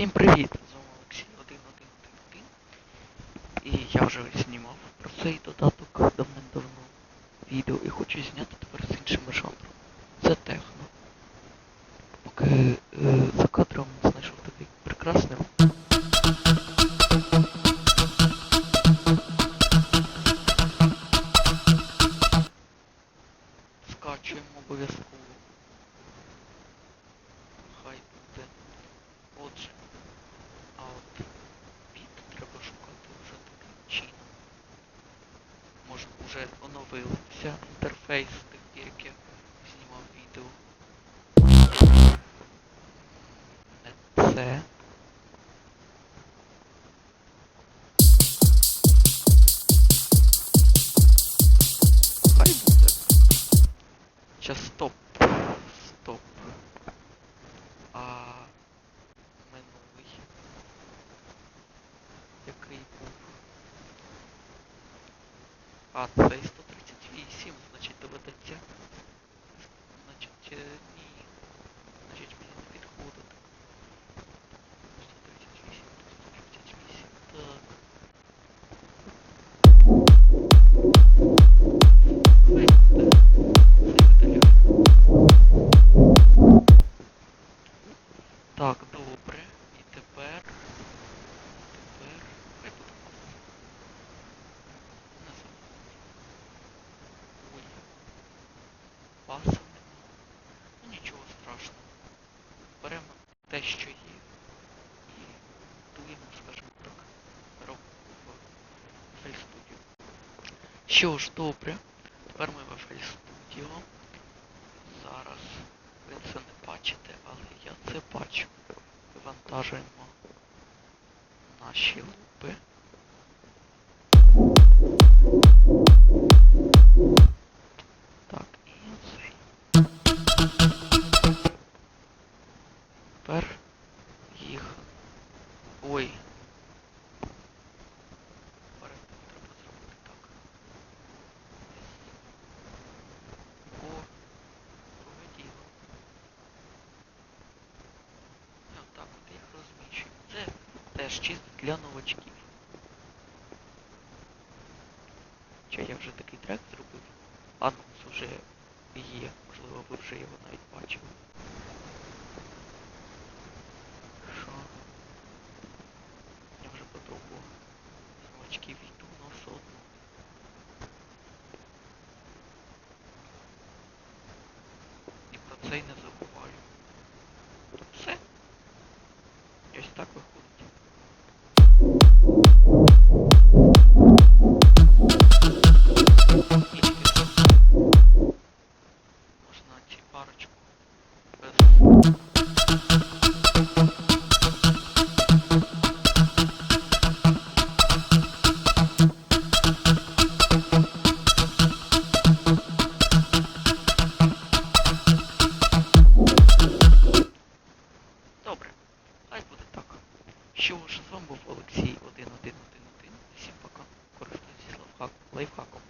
Всім привіт! З вами Олексій 1111. І я вже знімав про цей додаток давним-давно відео і хочу зняти тепер з іншим жанром. Це техно. Поки е, за кадром інтерфейс з тих пір, як я знімав відео. Не це. Хай буде. Щас стоп. Стоп. А минулий. Цей 138, Беремо те, що є. І дуємо, скажімо так, рок в FL Studio. Що ж, добре. Тепер ми в FL Studio. Зараз ви це не бачите, але я це бачу. Вивантажуємо наші лупи. Теж чисто для новачків. Чи я вже такий трек зробив? Анонс уже є, можливо ви вже його навіть бачили. Що? Я вже попробував. З новачків йду на все одно. І про це й не забуваю. Все. І ось так виходить. Можна ці парочку Що ж, з вами був Олексій 1111. Всім пока. Користуйтесь лайфхак- лайфхаком.